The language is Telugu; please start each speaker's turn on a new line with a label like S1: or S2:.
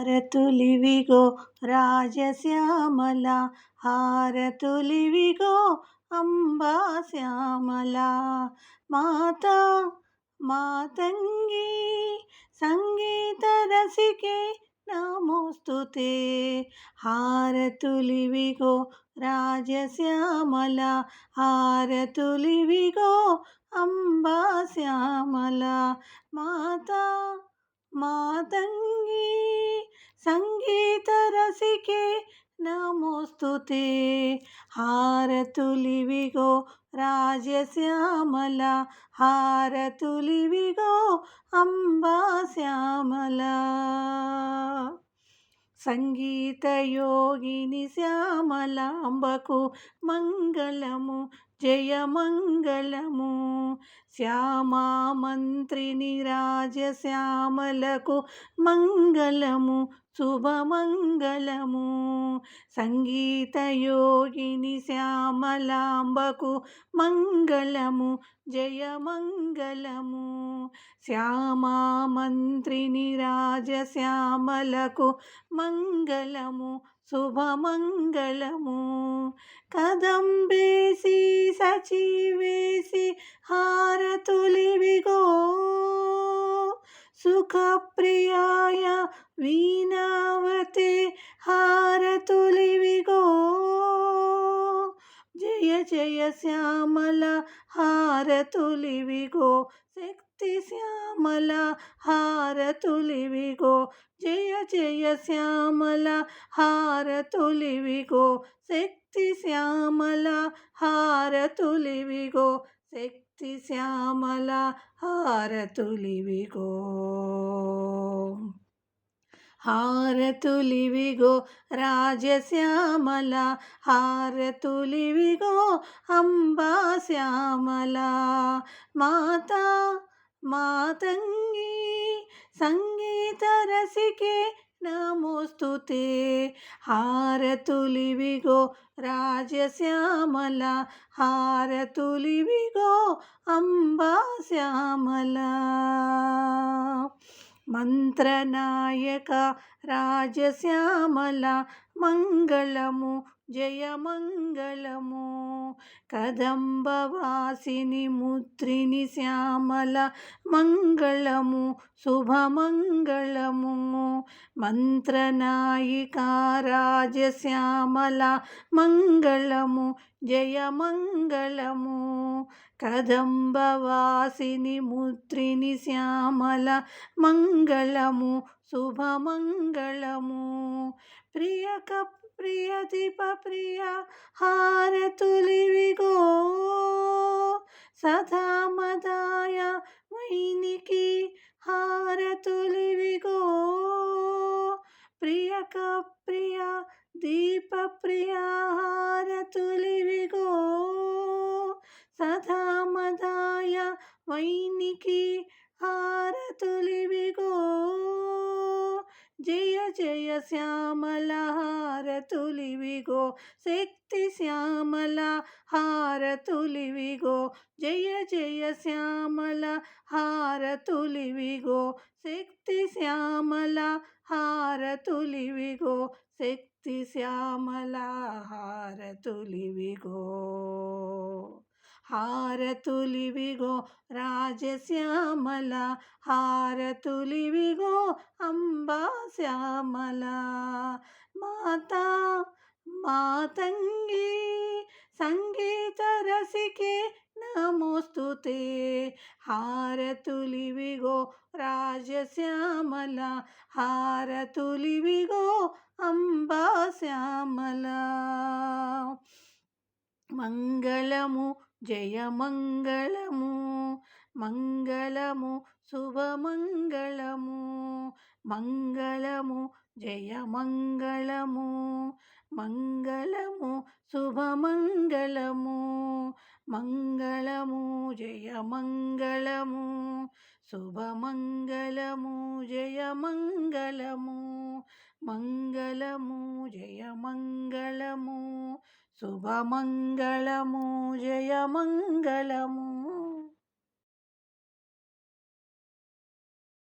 S1: హారతులివిగో రాజశ్యామల హారతులివిగో అంబా శ్యామల మాత మాతంగి సంగీత రసికే నమోస్తుతే. హారతులివిగో రాజశ్యామల హారతులివిగో అంబా శ్యామల మాత మాతంగి సంగీత రసికే నమోస్తుతే. హారతులివిగో రాజశ్యామల హారతులివిగో అంబా శ్యామల. సంగీతయోగిని శ్యామలాంబకు మంగళము జయమంగళము. శ్యామా మంత్రిని రాజశ్యామలకు మంగళము శుభమంగళము. సంగీతయోగిని శ్యామలాంబకు మంగళము జయమంగళము శ్యామా మంత్రిని రాజశ్యామలకు మంగళము శుభమంగళము కదంబేసి సచివేసి హా జయ శ్యామల హారతులివిగో శక్తి శ్యామల హారతులివిగో జయ జయ శ్యామల హారతులివిగో శక్తి శ్యామల హారతులివిగో శక్తి శ్యామల హారతులివిగో. హారతులివిగో రాజశ్యామల హారతులివిగో అంబా శ్యామల మాత మాతంగి సంగీత రసికే నమోస్తుతే. హారతులివిగో రాజశ్యామల హారతులివిగో అంబా శ్యామల మంత్రనాయక రాజశ్యామల మంగళము జయమంగళము. కదంబవాసిని ముద్రిని శ్యామల మంగళము. శుభమంగళము. మంత్రనాయిక రాజశ్యామల మంగళము. జయమంగళము. కదంబవాసిని ముద్రిని శ్యామల మంగళము. శుభమంగళము. ప్రియక ప్రియ దీప ప్రియ హారతులివిగో సదా మదాయ వైనికి హారతులివిగో ప్రియక ప్రియ దీప ప్రియ హారతులివిగో సదా మదాయ వైనికి హారతులివి జయ జయ శ్యామల హారతులివిగో శక్తి శ్యామల హారతులివిగో జయ జయ శ్యామల హారతులివిగో శక్తి శ్యామల హారతులివిగో శక్తి శ్యామల హారతులివిగో హారతులివిగో రాజశ్యామల హారతులివిగో అంబా శ్యామల మాత మాతంగి సంగీత రసికే నమోస్తుతే. హారతులివిగో రాజశ్యామల హారతులివిగో అంబా శ్యామల మంగళము జయమంగళము మంగళము శుభమంగళము మంగళము జయమంగళము మంగళము శుభమంగళము మంగళము జయమంగళము శుభమంగళము జయమంగళము మంగళము జయమంగళము శుభమంగళము జయమంగళము.